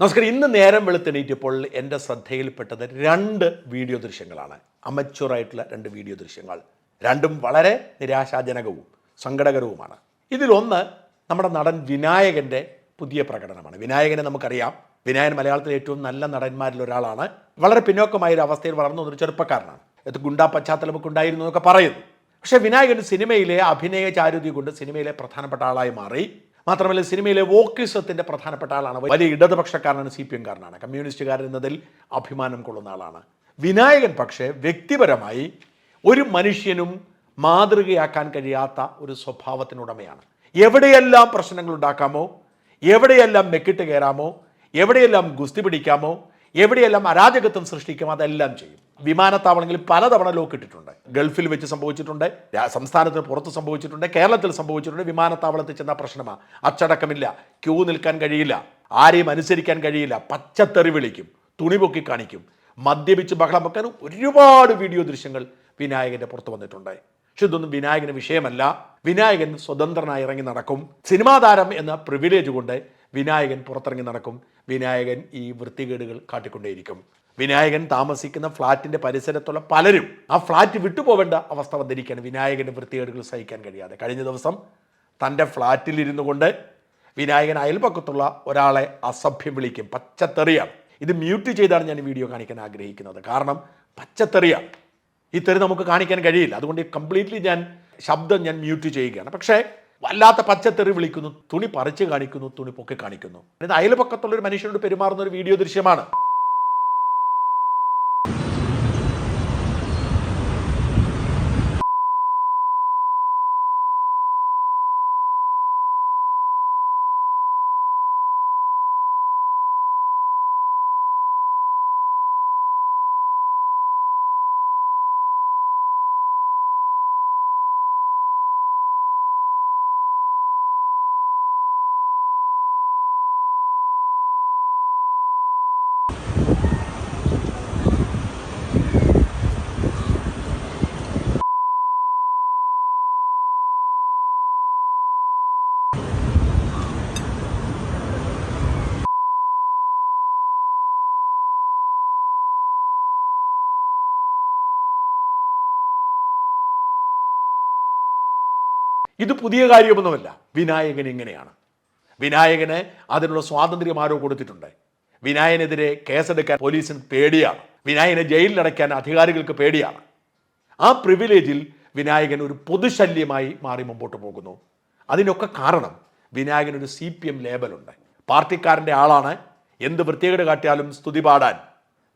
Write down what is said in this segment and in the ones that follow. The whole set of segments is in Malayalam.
നമസ്കാരം. ഇന്ന് നേരം വെളുത്തെണീറ്റപ്പോൾ എന്റെ ശ്രദ്ധയിൽപ്പെട്ടത് രണ്ട് വീഡിയോ ദൃശ്യങ്ങളാണ്. അമച്ചുറായിട്ടുള്ള രണ്ട് വീഡിയോ ദൃശ്യങ്ങൾ. രണ്ടും വളരെ നിരാശാജനകവും സങ്കടകരവുമാണ്. ഇതിലൊന്ന് നമ്മുടെ നടൻ വിനായകന്റെ പുതിയ പ്രകടനമാണ്. വിനായകനെ നമുക്കറിയാം. വിനായകൻ മലയാളത്തിലെ ഏറ്റവും നല്ല നടന്മാരിൽ ഒരാളാണ്. വളരെ പിന്നോക്കമായ ഒരു അവസ്ഥയിൽ വളർന്നു വന്നൊരു ചെറുപ്പക്കാരനാണ്. ഇത് ഗുണ്ടാ പശ്ചാത്തലമൊക്കെ ഉണ്ടായിരുന്നു എന്നൊക്കെ പറയുന്നു. പക്ഷേ വിനായകൻ സിനിമയിലെ അഭിനയ ചാരുതി കൊണ്ട് സിനിമയിലെ പ്രധാനപ്പെട്ട ആളായി മാറി. മാത്രമല്ല സിനിമയിലെ വോക്കിസത്തിന്റെ പ്രധാനപ്പെട്ട ആളാണ്. വലിയ ഇടതുപക്ഷക്കാരനാണ് സി പി എംകാരനാണ്. കമ്മ്യൂണിസ്റ്റുകാരൻ എന്നതിൽ അഭിമാനം കൊള്ളുന്ന ആളാണ്. വിനായകൻ പക്ഷേ വ്യക്തിപരമായി ഒരു മനുഷ്യനും മാതൃകയാക്കാൻ കഴിയാത്ത ഒരു സ്വഭാവത്തിനുടമയാണ്. എവിടെയെല്ലാം പ്രശ്നങ്ങൾ ഉണ്ടാക്കാമോ എവിടെയെല്ലാം മെക്കിട്ട് കയറാമോ എവിടെയെല്ലാം ഗുസ്തി പിടിക്കാമോ എവിടെയെല്ലാം അരാജകത്വം സൃഷ്ടിക്കും അതെല്ലാം ചെയ്യും. വിമാനത്താവളങ്ങളിൽ പലതവണ ലോക്ക് ഇട്ടിട്ടുണ്ട്. ഗൾഫിൽ വെച്ച് സംഭവിച്ചിട്ടുണ്ട് സംസ്ഥാനത്തിന് പുറത്ത് സംഭവിച്ചിട്ടുണ്ട് കേരളത്തിൽ സംഭവിച്ചിട്ടുണ്ട് വിമാനത്താവളത്തിൽ ചെന്ന പ്രശ്നമാണ് അച്ചടക്കമില്ല ക്യൂ നിൽക്കാൻ കഴിയില്ല ആരെയും അനുസരിക്കാൻ കഴിയില്ല പച്ചത്തെറി വിളിക്കും തുണി പൊക്കി കാണിക്കും. മദ്യപിച്ച് ബഹളം വെക്കാൻ ഒരുപാട് വീഡിയോ ദൃശ്യങ്ങൾ വിനായകന്റെ പുറത്ത് വന്നിട്ടുണ്ട്. പക്ഷെ ഇതൊന്നും വിനായകന് വിഷയമല്ല. വിനായകൻ സ്വതന്ത്രനായി ഇറങ്ങി നടക്കും. സിനിമാ താരം എന്ന പ്രിവിലേജ് കൊണ്ട് വിനായകൻ പുറത്തിറങ്ങി നടക്കും. വിനായകൻ ഈ വൃത്തികേടുകൾ കാട്ടിക്കൊണ്ടേയിരിക്കും. വിനായകൻ താമസിക്കുന്ന ഫ്ളാറ്റിന്റെ പരിസരത്തുള്ള പലരും ആ ഫ്ളാറ്റ് വിട്ടുപോവേണ്ട അവസ്ഥ വന്നിരിക്കുകയാണ്. വിനായകന്റെ വൃത്തികേടുകൾ സഹിക്കാൻ കഴിയാതെ. കഴിഞ്ഞ ദിവസം തന്റെ ഫ്ളാറ്റിൽ ഇരുന്നു കൊണ്ട് വിനായകൻ അയൽപക്കത്തുള്ള ഒരാളെ അസഭ്യം വിളിക്കും. പച്ചത്തെറിയാണ് ഇത് മ്യൂട്ട് ചെയ്താണ് ഞാൻ വീഡിയോ കാണിക്കാൻ ആഗ്രഹിക്കുന്നത്. കാരണം പച്ചത്തെറിയാണ് ഈ തെറി നമുക്ക് കാണിക്കാൻ കഴിയില്ല. അതുകൊണ്ട് കംപ്ലീറ്റ്ലി ഞാൻ ശബ്ദം ഞാൻ മ്യൂട്ട് ചെയ്യുകയാണ്. പക്ഷേ വല്ലാത്ത പച്ചത്തെറി വിളിക്കുന്നു തുണി പറിച്ച് കാണിക്കുന്നു തുണി പൊക്കി കാണിക്കുന്നു. അതായത് അയൽപക്കത്തുള്ള ഒരു മനുഷ്യനോട് പെരുമാറുന്ന ഒരു വീഡിയോ ദൃശ്യമാണ്. ഇത് പുതിയ കാര്യമൊന്നുമല്ല. വിനായകൻ ഇങ്ങനെയാണ്. വിനായകന് അതിനുള്ള സ്വാതന്ത്ര്യം ആരോ കൊടുത്തിട്ടുണ്ട്. വിനായനെതിരെ കേസെടുക്കാൻ പോലീസിന് പേടിയാണ്. വിനായകനെ ജയിലിലടയ്ക്കാൻ അധികാരികൾക്ക് പേടിയാണ്. ആ പ്രിവിലേജിൽ വിനായകൻ ഒരു പൊതുശല്യമായി മാറി മുമ്പോട്ട് പോകുന്നു. അതിനൊക്കെ കാരണം വിനായകൻ ഒരു സി പി എം ലേബലുണ്ട് പാർട്ടിക്കാരന്റെ ആളാണ്. എന്ത് വൃത്തികേട് കാട്ടിയാലും സ്തുതി പാടാൻ.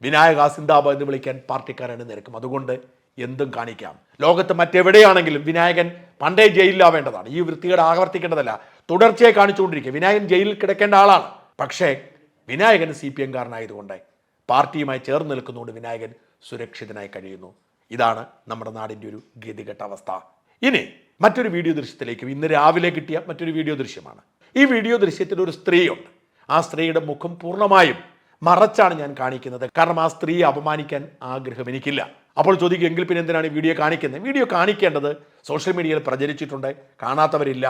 വിനായക സിന്താബ എന്ന് വിളിക്കാൻ പാർട്ടിക്കാരാണ് നിരക്കും. അതുകൊണ്ട് എന്തും കാണിക്കാം. ലോകത്ത് മറ്റെവിടെയാണെങ്കിലും വിനായകൻ പണ്ടേ ജയിലിലാവേണ്ടതാണ് ഈ വൃത്തികേട് ആവർത്തിക്കേണ്ടതല്ല. തുടർച്ചയായി കാണിച്ചുകൊണ്ടിരിക്കുക. വിനായകൻ ജയിലിൽ കിടക്കേണ്ട ആളാണ്. പക്ഷേ വിനായകൻ സി പി എംകാരനായതുകൊണ്ട് പാർട്ടിയുമായി ചേർന്ന് നിൽക്കുന്നതുകൊണ്ട് വിനായകൻ സുരക്ഷിതനായി കഴിയുന്നു. ഇതാണ് നമ്മുടെ നാടിന്റെ ഒരു ഗതികെട്ട അവസ്ഥ. ഇനി മറ്റൊരു വീഡിയോ ദൃശ്യത്തിലേക്ക് ഇന്ന് രാവിലെ കിട്ടിയ മറ്റൊരു വീഡിയോ ദൃശ്യമാണ്. ഈ വീഡിയോ ദൃശ്യത്തിൽ ഒരു സ്ത്രീയുണ്ട്. ആ സ്ത്രീയുടെ മുഖം പൂർണമായും മറച്ചാണ് ഞാൻ കാണിക്കുന്നത്. കാരണം ആ സ്ത്രീയെ അപമാനിക്കാൻ ആഗ്രഹം എനിക്കില്ല. അപ്പോൾ ചോദിക്കും എങ്കിൽ പിന്നെ എന്തിനാണ് ഈ വീഡിയോ കാണിക്കുന്നത്? വീഡിയോ കാണിക്കേണ്ടത് സോഷ്യൽ മീഡിയയിൽ പ്രചരിച്ചിട്ടുണ്ട്. കാണാത്തവരില്ല.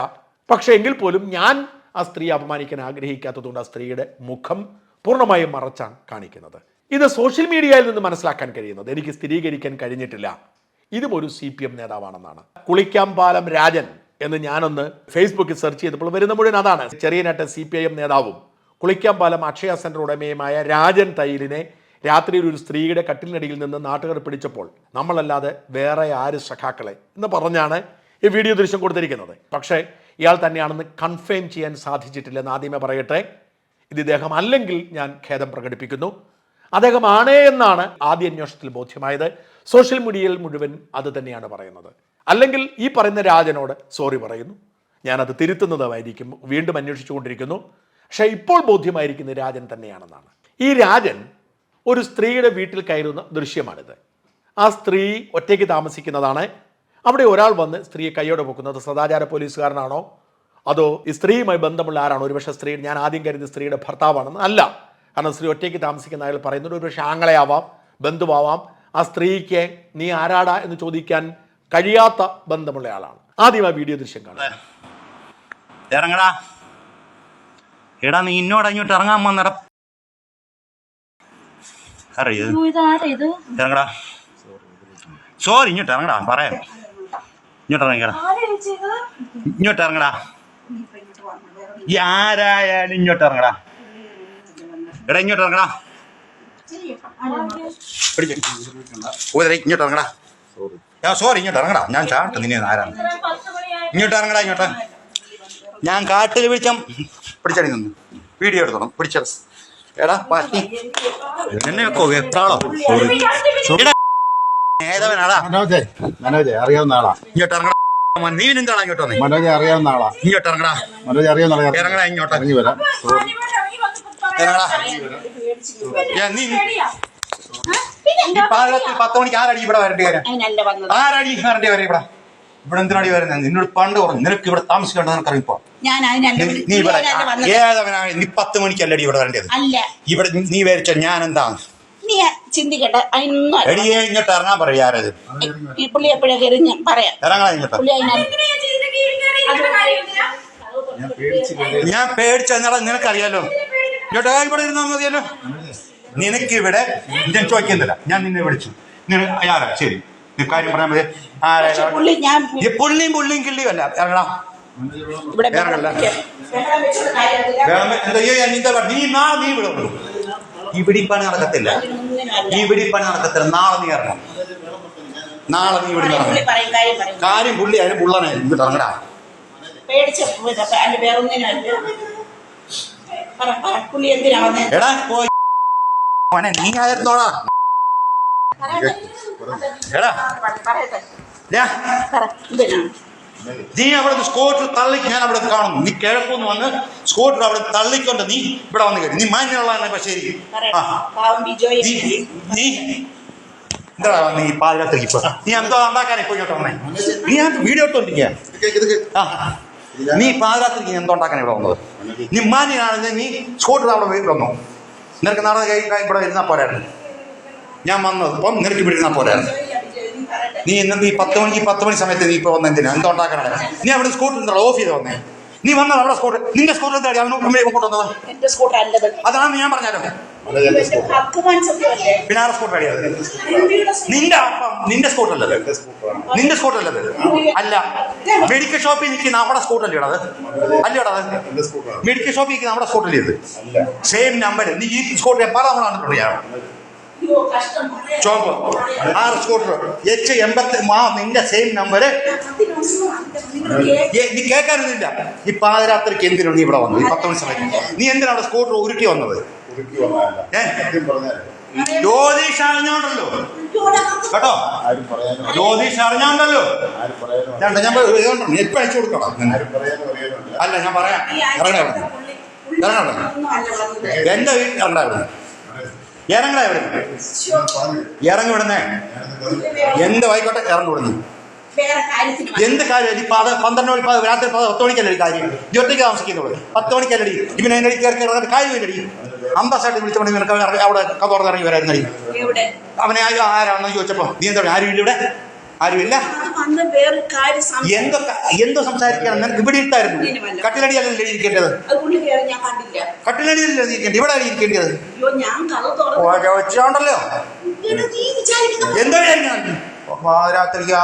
പക്ഷേ എങ്കിൽ പോലും ഞാൻ ആ സ്ത്രീയെ അപമാനിക്കാൻ ആഗ്രഹിക്കാത്തതുകൊണ്ട് ആ സ്ത്രീയുടെ മുഖം പൂർണമായും മറച്ചാണ് കാണിക്കുന്നത്. ഇത് സോഷ്യൽ മീഡിയയിൽ നിന്ന് മനസ്സിലാക്കാൻ കഴിയുന്നത്. എനിക്ക് സ്ഥിരീകരിക്കാൻ കഴിഞ്ഞിട്ടില്ല. ഇതും ഒരു സി പി എം നേതാവാണെന്നാണ്. കുളിക്കാമ്പാലം രാജൻ എന്ന് ഞാനൊന്ന് ഫേസ്ബുക്കിൽ സെർച്ച് ചെയ്തപ്പോൾ വരുന്ന മുഴുവൻ അതാണ്. ചെറിയനാട്ട് സി പി ഐ എം നേതാവും കുളിക്കാമ്പാലം അക്ഷയ സെന്റർ ഉടമയുമായ രാജൻ തൈലിനെ രാത്രിയിൽ ഒരു സ്ത്രീയുടെ കട്ടിലിനടിയിൽ നിന്ന് നാട്ടുകാർ പിടിച്ചപ്പോൾ നമ്മളല്ലാതെ വേറെ ആര് സഖാക്കളെ എന്ന് പറഞ്ഞാണ് ഈ വീഡിയോ ദൃശ്യം കൊടുത്തിരിക്കുന്നത്. പക്ഷേ ഇയാൾ തന്നെയാണെന്ന് കൺഫേം ചെയ്യാൻ സാധിച്ചിട്ടില്ലെന്ന് ആദ്യമേ പറയട്ടെ. ഇത് ഇദ്ദേഹം അല്ലെങ്കിൽ ഞാൻ ഖേദം പ്രകടിപ്പിക്കുന്നു. അദ്ദേഹം ആണേ എന്നാണ് ആദ്യ അന്വേഷണത്തിൽ ബോധ്യമായത്. സോഷ്യൽ മീഡിയയിൽ മുഴുവൻ അത് തന്നെയാണ് പറയുന്നത്. അല്ലെങ്കിൽ ഈ പറയുന്ന രാജനോട് സോറി പറയുന്നു. ഞാനത് തിരുത്തുന്നതായിരിക്കും. വീണ്ടും അന്വേഷിച്ചുകൊണ്ടിരിക്കുന്നു. പക്ഷേ ഇപ്പോൾ ബോധ്യമായിരിക്കുന്ന രാജൻ തന്നെയാണെന്നാണ്. ഈ രാജൻ ഒരു സ്ത്രീയുടെ വീട്ടിൽ കയറുന്ന ദൃശ്യമാണിത്. ആ സ്ത്രീ ഒറ്റയ്ക്ക് താമസിക്കുന്നതാണ്. അവിടെ ഒരാൾ വന്ന് സ്ത്രീയെ കൈയോടെ പൊക്കുന്നത്. സദാചാര പോലീസുകാരനാണോ? അതോ ഈ സ്ത്രീയുമായി ബന്ധമുള്ള ആരാണോ? ഒരുപക്ഷെ സ്ത്രീ ഞാൻ ആദ്യം കരുതി സ്ത്രീയുടെ ഭർത്താവാണെന്ന് അല്ല. കാരണം സ്ത്രീ ഒറ്റയ്ക്ക് താമസിക്കുന്ന അയാൾ പറയുന്നത് ഒരുപക്ഷെ ആങ്ങളെയാവാം ബന്ധുവാവാം. ആ സ്ത്രീക്ക് നീ ആരാടാ എന്ന് ചോദിക്കാൻ കഴിയാത്ത ബന്ധമുള്ള ആളാണ്. ആദ്യം ആ വീഡിയോ ദൃശ്യം കാണാം ഇറങ്ങടാ. എടാ നീ ഇന്നോട് അങ്ങോട്ട് ഇറങ്ങാൻ വന്നട. അയ്യോ, ഇത് ഇറങ്ങടാ. സോറി ഇങ്ങോട്ട് ഇറങ്ങടാ പറയാം. ഇങ്ങോട്ട് ഇറങ്ങിക്കടാ ആരാ ഇങ്ങോട്ട് ഇറങ്ങടാ. ഈ ആരായാലും ഇങ്ങോട്ട് ഇറങ്ങടാ. എടാ ഇങ്ങോട്ട് ഇറങ്ങടാ. ഊതരെ ഇങ്ങോട്ട് ഇറങ്ങടാ. ഞാൻ സോറി ഇങ്ങോട്ട് ഇറങ്ങടാ. ഞാൻ ചാട്ട് നിന്നെ ആരാണ് ഇങ്ങോട്ട് ഇറങ്ങടാ ഇങ്ങോട്ട്. ഞാൻ കാട്ടിൽ പിടിച്ചാൽ പിടിച്ചടി നിന്ന്. വീഡിയോ എടുത്തോണം. പിടിച്ചത് എടാ പട്ടി. എന്നെയൊക്കെ വെപ്രാളോ എടാ, ഏതവനാടാ? മനോജെ മനോജെ അറിയാവുന്ന ആളാ. ഇങ്ങോട്ട് ഇറങ്ങടാ. നീ എന്താടാ ഇങ്ങോട്ട് വന്നേ? മനോജെ അറിയാവുന്ന ആളാ. ഇങ്ങോട്ട് ഇറങ്ങടാ. മനോജെ അറിയാവുന്ന ആളാ ഇറങ്ങടാ ഇങ്ങോട്ട്. ഇറങ്ങി വരാം. ഇറങ്ങടാ. ഏ, നീ ഈ പാതിരാത്രി പത്ത് മണിക്ക് ആരടി ഇവിടെ വരേണ്ടി വരാം? ആരടി വരേണ്ടി വരാം ഇവിടെ? ഇവിടെ എന്തിനാടി വരുന്നത് നിന്നോട് പണ്ട് പറഞ്ഞു നിനക്ക് ഇവിടെ താമസിക്കേണ്ടത് നിനക്ക് അറിയിപ്പോ? ഞാൻ അതിനല്ല നീ- നീ ഇവിടെ വന്നത്. ഏതവനാണ്? നീ പത്ത് മണിക്കല്ലടി ഇവിടെ വരേണ്ടത്? അല്ല. ഇവിടെ നീ വരച്ച ഞാൻ എന്താ നീ ചിന്തിക്കട്ടെ അതിനൊന്നും അല്ല. എടിയെ ഇങ്ങോട്ട് ഇറങ്ങാൻ പറയാ ആരത്? ഈ പുള്ളി എപ്പോഴാ കയറി ഞാൻ പറയാം. ഇറങ്ങാ ഇങ്ങോട്ട്. പുള്ളി അതിനകത്ത് ഞാൻ പേടിച്ച നിനക്കറിയാലോ. ഇങ്ങോട്ട് ആ, ഇവിടെ ഇരുന്നാ മതിയല്ലോ. നിനക്കിവിടെ ഞാൻ ചോദിക്കുന്നില്ല. ഞാൻ നിന്നെ വിളിച്ചു. നിന ആരാ ശരി. നീ കാര്യം പറയാൻ മതി. പുള്ളി ഞാൻ ഈ പുള്ളിയും പുള്ളിയും കിള്ളിയും അല്ല. ഇറങ്ങടാ ഇവിടെ ഇറങ്ങല്ല. നീ നാളെ നീ പണി നടക്കത്തില്ല. ഇവിടെ പണി നടക്കത്തില്ല. നാളെ നീ ഇറങ്ങണം നാളെ നീ ഇവിടെ ഇറങ്ങണം കാര്യം പറയും. കാര്യം പുള്ളി അതിന് പുള്ളനെ ഇങ്ങോട്ട് ഇറങ്ങടാ. എടാ പോയി. നീ ആയിരുന്നോടാ. എടാ. നീ അവിടെ സ്കോട്ടർ തള്ളി ഞാൻ അവിടെ കാണുന്നു. നീ കിഴക്കൊന്ന് വന്ന് സ്കോട്ടർ അവിടെ തള്ളിക്കൊണ്ട് നീ ഇവിടെ വന്ന് കേട്ടു നീ മാന്യമുള്ളതാണ് ബിജോയ് നീ എന്താ നീ പാതിരാത്രി ഇപ്പൊ? നീ എന്തോ ഉണ്ടാക്കാൻ പോയി വന്നേ നീ ഞാൻ വീഡിയോ ഇട്ടോണ്ടിരിക്കുക ആ. നീ പാതിരാത്രിക്ക് എന്തോ ഉണ്ടാക്കാൻ ഇവിടെ വന്നത്? നീ മാന്യനാണെങ്കിൽ നീ സ്കോട്ടർ അവിടെ വീട്ടിൽ വന്നു. നിനക്ക് നാളെ കൈ ഇവിടെ ഇരുന്നാ പോരായിരുന്നു. ഞാൻ വന്നത് ഇപ്പം നിനക്ക് വിടുന്ന പോരായിരുന്നു. നീ ഇന്ന് ഈ പത്ത് മണിക്ക് പത്ത് മണി സമയത്ത് നീ ഇപ്പൊ വന്നതിന് എന്താ എന്തോ ഉണ്ടാക്കാനാണ് നീ അവിടെ സ്കൂട്ടർ എന്താ ഓഫ് ചെയ്ത് വന്നേ നീ വന്നത് അവിടെ സ്കൂട്ടർ? നിന്റെ സ്കൂട്ടർ എന്താ അവന് കൊണ്ടുവന്നത് എന്റെ സ്കൂട്ടർ അല്ലത് അതാണ് ഞാൻ പറഞ്ഞാലോ പിന്നെ ആരുടെ സ്കൂട്ടർ അടിയാ നിന്റെ അപ്പം നിന്റെ സ്കൂട്ടർ അല്ലത് നിന്റെ സ്കൂട്ടർ അല്ലത് അല്ല മെഡിക്കൽ ഷോപ്പിൽ നിൽക്കുന്ന നമ്മുടെ സ്കൂട്ടർ അല്ലേ അത്? അല്ലേടാ മെഡിക്കൽ ഷോപ്പിൽ നിൽക്കുന്ന നമ്മുടെ സ്കൂട്ടർ അല്ലേ. സെയിം നമ്പർ നീ ഈ സ്കൂട്ടർ പല നമ്മൾ കണ്ടിട്ടുണ്ട് ചോപ്പ് ആറ് സ്കൂട്ടർ എച്ച് എൺപത്തി ആ നിന്റെ സെയിം നമ്പർ നീ കേൾക്കാനൊന്നുമില്ല. ഈ പാതിരാത്രിക്ക് എന്തിനാണ് നീ ഇവിടെ വന്നത്? ഈ പത്ത് മണി സമയത്ത്. നീ എന്തിനാണ് അവിടെ സ്കൂട്ടർ ഉരുക്കി വന്നത് ജ്യോതിഷ് അറിഞ്ഞോണ്ടല്ലോ. കേട്ടോ? ജ്യോതിഷ് അറിഞ്ഞോണ്ടല്ലോ. ഞാൻ എപ്പം അയച്ചു കൊടുക്കണം. അല്ല ഞാൻ പറയാം. ഇറങ്ങണേ? ഇറങ്ങണേ? എന്റെ വീട്ടിൽ ഇവിടെ ഇറങ്ങടാ ഇവിടെ. ഇറങ്ങി വിടുന്നേ എന്ത് ആയിക്കോട്ടെ ഇറങ്ങി വിടുന്നു എന്ത് കാര്യം? പത പന്ത്രണ്ട് മണി രാത്രി പത പത്ത് മണിക്കല്ലേ ഒരു കാര്യം? ജ്യോതിക്ക് താമസിക്കുന്നുള്ളൂ. പത്ത് മണിക്കല്ലടി ഇവനെ എന്നെ കയറി കയറി കാര്യമില്ലടി. അന്തസ്സായിട്ട് വിളിച്ചോണ്ട് നിനക്ക് ഇറങ്ങി- അവിടെ കഥ തുറന്നിറങ്ങി വരായിരുന്നു അവനെ ആരാണെന്ന് ചോദിച്ചപ്പോ നീ എന്താ ആരും ഇല്ല ഇവിടെ? ആരുമില്ല? എന്തൊക്കെ എന്തോ സംസാരിക്കണം? നിനക്ക് ഇവിടെ ഇരുത്തായിരുന്നു. കട്ടിലടിയല്ലേ എഴുതിയിരിക്കേണ്ടത് കട്ടിലടിയല്ലേ ഇരിക്കേണ്ടത്. ഇവിടെ എഴുതിയിരിക്കേണ്ടത് വെച്ചോണ്ടല്ലോ എന്തോ രാത്രിക്ക്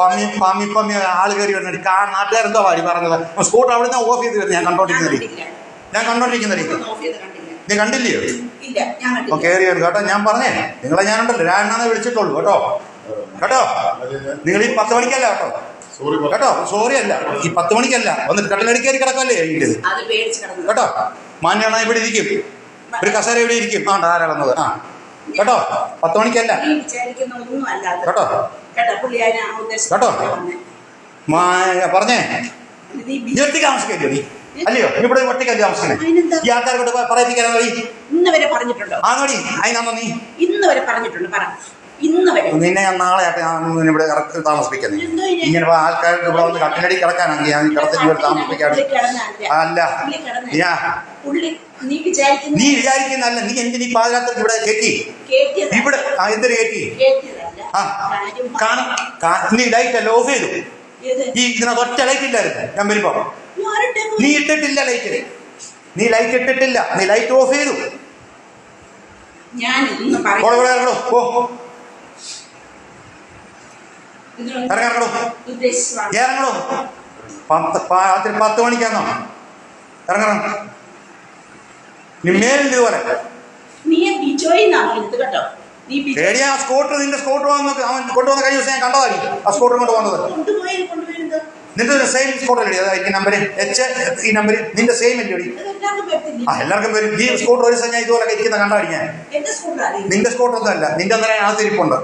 പമ്മി പമ്മി പമ്മി ആൾ കയറി വരുന്നുണ്ട് ആ നാട്ടുകാരെന്തോ ആര് പറഞ്ഞത്. സ്കൂട്ടർ അവിടെ നിന്ന് ഓഫ് ചെയ്ത് വരുന്നത് ഞാൻ കണ്ടില്ല. ഞാൻ കണ്ടില്ല. നീ കണ്ടില്ലയോ? കയറി കേട്ടോ. ഞാൻ പറഞ്ഞേ. നിങ്ങളെ ഞാനുണ്ടല്ലോ. രാണെന്നാണ് വിളിച്ചിട്ടുള്ളൂ കേട്ടോ. കേട്ടോ? നിങ്ങൾ ഈ പത്ത് മണിക്കല്ല കേട്ടോ. കേട്ടോ? സോറി അല്ല. ഈ പത്ത് മണിക്കല്ല. വന്നിട്ട് കട്ടിലടി കിടക്കല്ലേ കഴിഞ്ഞത് അത് പേടിച്ച് കിടന്നു കേട്ടോ? മാന്യാണ ഇവിടെ ഇരിക്കും. ഒരു കസേര ഇവിടെ ഇരിക്കും. ആ ധാരാളന്നത് ആ. കേട്ടോ? പത്ത് മണിക്കല്ല. കേട്ടോ? കേട്ടോ പറഞ്ഞേ. നീ ഒറ്റയ്ക്ക് താമസിക്കല്ലോ നീ? അല്ലയോ? നീ ഇവിടെ ഒറ്റയ്ക്കല്ലേ താമസിക്കണേ? ഈ ആൾക്കാരെ കൊണ്ട് പറയിപ്പിക്കാനോ നീ? ഇന്ന് വരെ പറഞ്ഞിട്ടുണ്ടോ? ആ നോടി. അതിനാന്നോ നീ. ഇന്ന് വരെ പറഞ്ഞിട്ടുണ്ട് പറ. ഇന്ന് വരെ. നിന്നെ ഞാൻ നാളെ ആട്ടെ ഞാൻ ഇവിടെ താമസിപ്പിക്കുന്നത് ഇങ്ങനെ ആൾക്കാർക്ക് ഇവിടെ വന്ന് കട്ടിലടി കിടക്കാനാണെങ്കിൽ ഞാൻ കിടത്തി ഇവിടെ താമസിപ്പിക്കാണ് അല്ല. പുള്ളി കിടന്നതല്ല. ഞാ പുള്ളി നീ വിചാരിക്കുന്ന നീ വിചാരിക്കുന്നല്ല നീ എന്തിനീ പാതിരാത്രിക്ക് ഇവിടെ കേട്ടിയതല്ല. ഇവിടെ എന്തിനു കയറ്റി? ആ. കാണും നീ ലൈറ്റ് എല്ലാം ഓഫ് ചെയ്തു? ഈ ഇതിനകത്ത് ഒറ്റ ലൈറ്റ് ഇല്ലായിരുന്നു. ഞാൻ വരുമ്പോ. നീ ഇട്ടിട്ടില്ല ലൈറ്റ് നീ ലൈറ്റ് ഇട്ടിട്ടില്ല. നീ ലൈറ്റ് ഓഫ് ചെയ്തു. ഞാൻ ഇന്ന് പോടെ ഇറങ്ങടോ പത്ത് രാത്രി പത്ത് മണിക്കാന്നോ? ഇറങ്ങണം. നീ മേലിൽ ഇതുപോലെ ആ സ്കൂട്ടർ നിന്റെ സ്കൂട്ടർ വന്ന് അവൻ കൊണ്ടുവന്ന കഴിഞ്ഞ ദിവസം ഞാൻ കണ്ടതായിരിക്കും. ആ സ്കൂട്ടർ കൊണ്ട് വന്നത്. കൊണ്ടുപോയി ഒരു നിന്റെ സെയിം സ്കോട്ടർ അല്ലേ അതായത് ഈ നമ്പർ എച്ച് ഈ നമ്പർ നിന്റെ സെയിം അല്ലേ എടി? ആ എല്ലാവർക്കും വരും ഈ സ്കൂട്ടർ ഒരു ദിവസം ഞാൻ ഇതുപോലെ ഇരിക്കുന്ന കണ്ടാടി ഞാൻ. നിന്റെ സ്കൂട്ടർ ഒന്നും അല്ല. നിന്റെ അന്നേരം ആ തിരിപ്പുണ്ട്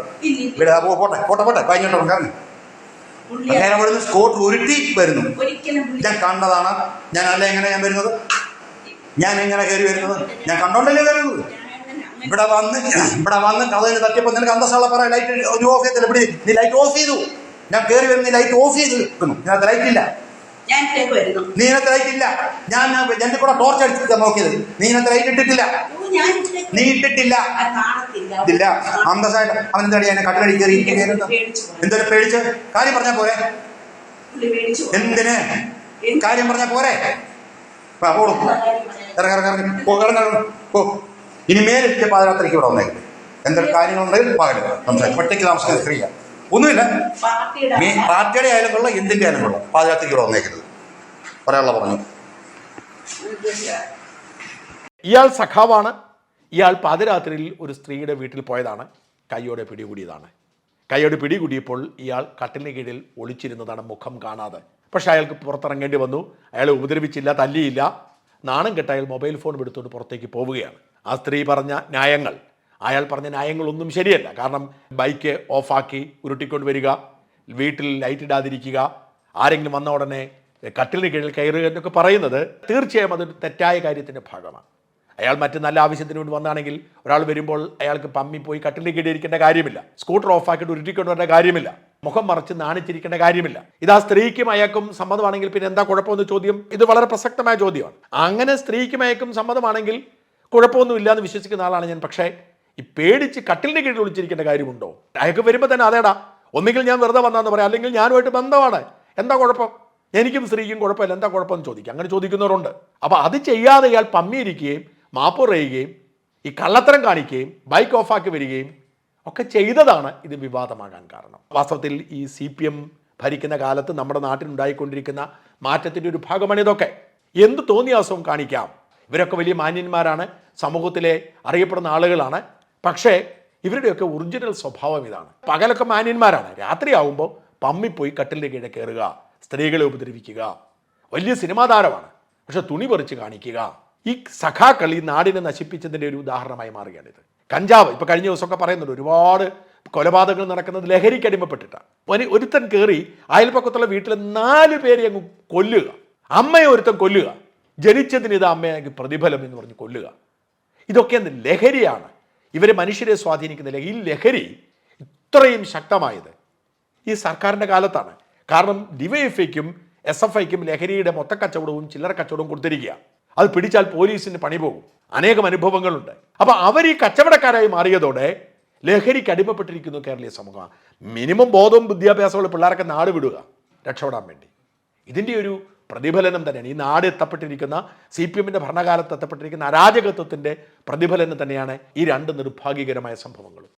ഇവിടെ പോട്ടെ പോട്ടെ പോട്ടെ. കഴിഞ്ഞോട്ടോ കാരണം പുള്ളി നേരെ ഇവിടുന്ന് സ്കൂട്ടർ ഉരുട്ടി വരുന്നു. ഞാൻ കണ്ടതാണ്. ഞാൻ അല്ല എങ്ങനെ ഞാൻ വരുന്നത്? ഞാൻ എങ്ങനെ കയറി വരുന്നത്? ഞാൻ കണ്ടോണ്ടല്ലേ വരുന്നത് ഇവിടെ വന്ന് ഇവിടെ വന്ന് കഥയിൽ തട്ടിയപ്പോൾ നിനക്ക് അന്തസ്സുള്ള പറ ലൈറ്റ് ഓഫ് ചെയ്തില്ല ഇവിടെ നീ ലൈറ്റ് ഓഫ് ചെയ്തു. ഞാൻ കയറി വരുന്ന ലൈറ്റ് ഓഫ് ചെയ്ത് വെക്കുന്നു. ഇതിനകത്ത് ലൈറ്റ് ഇല്ല. ഞാൻ നീ ഇതിനകത്ത് ലൈറ്റ് ഇല്ല. ഞാൻ എന്റെ കൂടെ ടോർച്ച് അടിച്ചിട്ട് നോക്കിയത്. നീ ഇതിനകത്ത് ലൈറ്റ് ഇട്ടിട്ടില്ല. ഞാൻ നീ ഇട്ടിട്ടില്ല. ഇല്ല. അന്തസായിട്ട് അവൻ എന്താ എന്നെ കട്ടിലടി കയറി. എന്തൊരു പേടിച്ച് കാര്യം പറഞ്ഞാ പോരെ? എന്തിന്? കാര്യം പറഞ്ഞാ പോരെ? ഇറങ്ങ ഇറങ്ങ ഇറങ്ങ. പോ. പോ. ഇനി മേലിട്ട് പാതിരാത്രിക്ക് ഇവിടെ വന്നേക്കും. എന്തൊരു കാര്യങ്ങളുണ്ടെങ്കിൽ പകരം സംസാരിക്കും. ഒറ്റയ്ക്ക് താമസിക്കുന്ന സ്ത്രീയാ ഒന്നുമില്ല. പാർട്ടിയുടെ ആയാലും കൊള്ളാം എന്തിന്റെ ആയാലും കൊള്ളാം. പാതിരാത്രിക്ക് ഇവിടെ വന്നേക്കരുത്. പറയാനുള്ള പറഞ്ഞു. ഇയാൾ സഖാവാണ്. ഇയാൾ പാതിരാത്രിയിൽ ഒരു സ്ത്രീയുടെ വീട്ടിൽ പോയതാണ്. കൈയോടെ പിടികൂടിയതാണ്. കൈയോടെ പിടികൂടിയപ്പോൾ ഇയാൾ കട്ടിലിന് കീഴിൽ ഒളിച്ചിരുന്നതാണ് മുഖം കാണാതെ. പക്ഷേ അയാൾക്ക് പുറത്തിറങ്ങേണ്ടി വന്നു. അയാളെ ഉപദ്രവിച്ചില്ല തല്ലിയില്ല. നാണം കെട്ട അയാൾ മൊബൈൽ ഫോൺ എടുത്തുകൊണ്ട് പുറത്തേക്ക് പോവുകയാണ്. ആ സ്ത്രീ പറഞ്ഞ ന്യായങ്ങൾ. അയാൾ പറഞ്ഞ ന്യായങ്ങളൊന്നും ശരിയല്ല. കാരണം ബൈക്ക് ഓഫാക്കി ഉരുട്ടിക്കൊണ്ട് വരിക വീട്ടിൽ ലൈറ്റ് ഇടാതിരിക്കുക ആരെങ്കിലും വന്ന ഉടനെ കട്ടിലിന് കീഴിൽ കയറുക എന്നൊക്കെ പറയുന്നത് തീർച്ചയായും അതൊരു തെറ്റായ കാര്യത്തിന്റെ ഭാഗമാണ്. അയാൾ മറ്റ് നല്ല ആവശ്യത്തിന് വേണ്ടി വന്നാണെങ്കിൽ ഒരാൾ വരുമ്പോൾ അയാൾക്ക് പമ്മി പോയി കട്ടിലിൽ കീഴിരിക്കേണ്ട കാര്യമില്ല. സ്കൂട്ടർ ഓഫാക്കിയിട്ട് ഉരുട്ടിക്കൊണ്ട് വരേണ്ട കാര്യമില്ല. മുഖം മറച്ച് നാണിച്ചിരിക്കേണ്ട കാര്യമില്ല. ഇത് ആ സ്ത്രീക്കും അയാൾക്കും സമ്മതമാണെങ്കിൽ പിന്നെ എന്താ കുഴപ്പമെന്ന് ചോദ്യം? ഇത് വളരെ പ്രസക്തമായ ചോദ്യമാണ്. അങ്ങനെ സ്ത്രീക്കും അയാൾക്കും സമ്മതമാണെങ്കിൽ കുഴപ്പമൊന്നുമില്ല എന്ന് വിശ്വസിക്കുന്ന ആളാണ് ഞാൻ. പക്ഷേ ഈ പേടിച്ച് കട്ടിലിന്റെ കീഴിൽ ഒളിച്ചിരിക്കേണ്ട കാര്യമുണ്ടോ? അയാൾക്ക് വരുമ്പോൾ തന്നെ അതേടാ ഒന്നുകിൽ ഞാൻ വെറുതെ വന്നാന്ന് പറയാം അല്ലെങ്കിൽ ഞാനുമായിട്ട് ബന്ധമാണ്. എന്താ കുഴപ്പം? എനിക്കും സ്ത്രീക്കും കുഴപ്പമില്ല എന്താ കുഴപ്പമെന്ന് ചോദിക്കുക അങ്ങനെ ചോദിക്കുന്നവരുണ്ട്. അപ്പോൾ അത് ചെയ്യാതെ ഇയാൾ പമ്മിയിരിക്കുകയും മാപ്പ് പറയുകയും ഈ കള്ളത്തരം കാണിക്കുകയും ബൈക്ക് ഓഫാക്കി വരികയും ഒക്കെ ചെയ്തതാണ് ഇത് വിവാദമാകാൻ കാരണം. വാസ്തവത്തിൽ ഈ സി പി എം ഭരിക്കുന്ന കാലത്ത് നമ്മുടെ നാട്ടിലുണ്ടായിക്കൊണ്ടിരിക്കുന്ന മാറ്റത്തിന്റെ ഒരു ഭാഗമാണ് ഇതൊക്കെ. എന്ത് തോന്നിയാസവും കാണിക്കാം. ഇവരൊക്കെ വലിയ മാന്യന്മാരാണ് സമൂഹത്തിലെ അറിയപ്പെടുന്ന ആളുകളാണ്. പക്ഷേ ഇവരുടെയൊക്കെ ഒറിജിനൽ സ്വഭാവം ഇതാണ്. പകലൊക്കെ മാന്യന്മാരാണ്. രാത്രിയാവുമ്പോൾ പമ്മിപ്പോയി കട്ടിലിന്റെ കീഴെ കയറുക സ്ത്രീകളെ ഉപദ്രവിക്കുക. വലിയ സിനിമാ താരമാണ്. പക്ഷെ തുണി പറിച്ച് കാണിക്കുക. ഈ സഖാക്കൾ ഈ നാടിനെ നശിപ്പിച്ചതിന്റെ ഒരു ഉദാഹരണമായി മാറുകയാണ് ഇത് കഞ്ചാവ് ഇപ്പം കഴിഞ്ഞ ദിവസമൊക്കെ പറയുന്നുണ്ട് ഒരുപാട് കൊലപാതകങ്ങൾ നടക്കുന്നത് ലഹരിക്ക് അടിമപ്പെട്ടിട്ടാണ് ഒരു ഒരുത്തൻ കയറി അയൽപ്പക്കത്തുള്ള വീട്ടിൽ നാല് പേരെ അങ്ങ് കൊല്ലുക. അമ്മയെ ഒരുത്തൻ കൊല്ലുക. ജനിച്ചതിന് ഇത് അമ്മയെ പ്രതിഫലം എന്ന് പറഞ്ഞ് കൊല്ലുക. ഇതൊക്കെ ലഹരിയാണ്? ഇവരെ മനുഷ്യരെ സ്വാധീനിക്കുന്നില്ല. ഈ ലഹരി ഇത്രയും ശക്തമായത് ഈ സർക്കാരിന്റെ കാലത്താണ്. കാരണം ഡിവൈഎഫ്ഐക്കും എസ് എഫ് ഐക്കും ലഹരിയുടെ മൊത്ത കച്ചവടവും ചില്ലറ കച്ചവടവും കൊടുത്തിരിക്കുക. അത് പിടിച്ചാൽ പോലീസിന് പണി പോകും. അനേകം അനുഭവങ്ങളുണ്ട്. അപ്പോൾ അവർ ഈ കച്ചവടക്കാരായി മാറിയതോടെ ലഹരിക്ക് അടിമപ്പെട്ടിരിക്കുന്നു കേരളീയ സമൂഹം മിനിമം ബോധവും വിദ്യാഭ്യാസമുള്ള പിള്ളേരൊക്കെ നാട് വിടുക രക്ഷപ്പെടാൻ വേണ്ടി. ഇതിന്റെ ഒരു പ്രതിഫലനം തന്നെയാണ്. ഈ നാട് എത്തപ്പെട്ടിരിക്കുന്ന സി പി എമ്മിന്റെ ഭരണകാലത്ത് എത്തപ്പെട്ടിരിക്കുന്ന അരാജകത്വത്തിന്റെ പ്രതിഫലനം തന്നെയാണ് ഈ രണ്ട് നിർഭാഗ്യകരമായ സംഭവങ്ങളും.